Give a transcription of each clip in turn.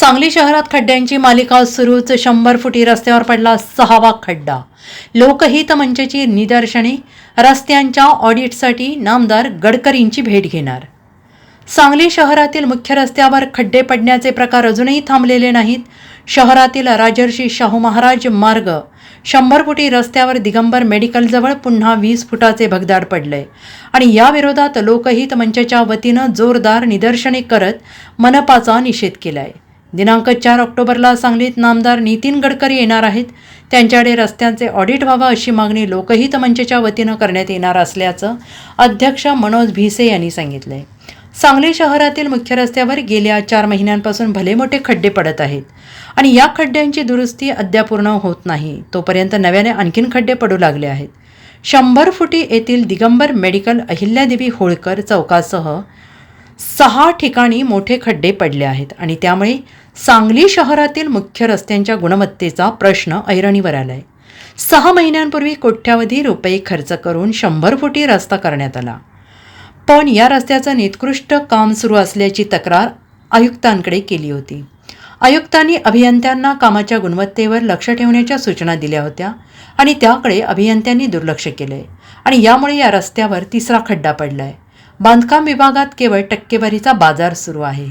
सांगली शहरात खड्ड्यांची मालिका सुरूच शंभर फुटी रस्त्यावर पडला सहावा खड्डा. लोकहित मंचची निदर्शने रस्त्यांच्या ऑडिटसाठी नामदार गडकरींची भेट घेणार. सांगली शहरातील मुख्य रस्त्यावर खड्डे पडण्याचे प्रकार अजूनही थांबलेले नाहीत. शहरातील राजर्षी शाहू महाराज मार्ग शंभर फुटी रस्त्यावर दिगंबर मेडिकलजवळ पुन्हा वीस फुटाचे भगदाड पडले. आणि या विरोधात लोकहित मंचाच्या वतीनं जोरदार निदर्शने करत मनपाचा निषेध केलाय. दिनांक चार ऑक्टोबरला सांगलीत नामदार नितीन गडकरी येणार आहेत. त्यांच्याकडे रस्त्यांचे ऑडिट व्हावं अशी मागणी लोकहित मंचच्या वतीनं करण्यात येणार असल्याचं अध्यक्ष मनोज भिसे यांनी सांगितलंय. सांगली शहरातील मुख्य रस्त्यावर गेल्या चार महिन्यांपासून भले मोठे खड्डे पडत आहेत आणि या खड्ड्यांची दुरुस्ती अद्याप पूर्ण होत नाही तोपर्यंत नव्याने आणखीन खड्डे पडू लागले आहेत. शंभर फुटी येथील दिगंबर मेडिकल अहिल्यादेवी होळकर चौकासह सहा ठिकाणी मोठे खड्डे पडले आहेत आणि त्यामुळे सांगली शहरातील मुख्य रस्त्यांच्या गुणवत्तेचा प्रश्न ऐरणीवर आलाय. सहा महिन्यांपूर्वी कोट्यावधी रुपये खर्च करून शंभर फुटी रस्ता करण्यात आला. पण या रस्त्याचं निकृष्ट काम सुरू असल्याची तक्रार आयुक्तांकडे केली होती. आयुक्तांनी अभियंत्यांना कामाच्या गुणवत्तेवर लक्ष ठेवण्याच्या सूचना दिल्या होत्या आणि त्याकडे अभियंत्यांनी दुर्लक्ष केलंय. आणि यामुळे या रस्त्यावर तिसरा खड्डा पडलाय. बांधकाम विभागात केवळ टक्केवारीचा बाजार सुरू आहे.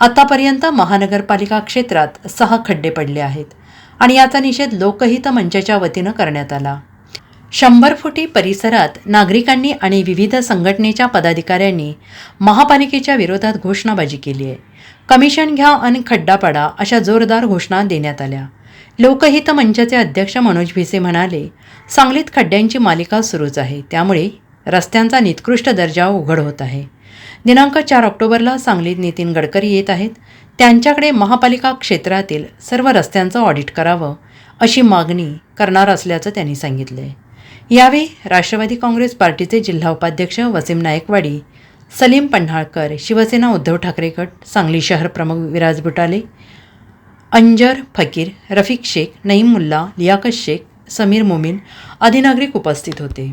आतापर्यंत महानगरपालिका क्षेत्रात सहा खड्डे पडले आहेत आणि याचा निषेध लोकहित मंचाच्या वतीनं करण्यात आला. शंभर फुटी परिसरात नागरिकांनी आणि विविध संघटनेच्या पदाधिकाऱ्यांनी महापालिकेच्या विरोधात घोषणाबाजी केली आहे. कमिशन घ्या आणि खड्डा पडा अशा जोरदार घोषणा देण्यात आल्या. लोकहित मंचाचे अध्यक्ष मनोज भिसे म्हणाले सांगलीत खड्ड्यांची मालिका सुरूच आहे. त्यामुळे रस्त्यांचा निकृष्ट दर्जा उघड होत आहे. दिनांक चार ऑक्टोबरला सांगलीत नितीन गडकरी येत आहेत. त्यांच्याकडे महापालिका क्षेत्रातील सर्व रस्त्यांचं ऑडिट करावं अशी मागणी करणार असल्याचं त्यांनी सांगितलं यावेळी राष्ट्रवादी काँग्रेस पार्टीचे जिल्हा उपाध्यक्ष वसीम नायकवाडी सलीम पन्हाळकर शिवसेना उद्धव ठाकरे गट सांगली शहर प्रमुख विराज बुटाले अंजर फकीर रफिक शेख नईम मुल्ला लियाकत शेख समीर मोमीन आदी नागरिक उपस्थित होते.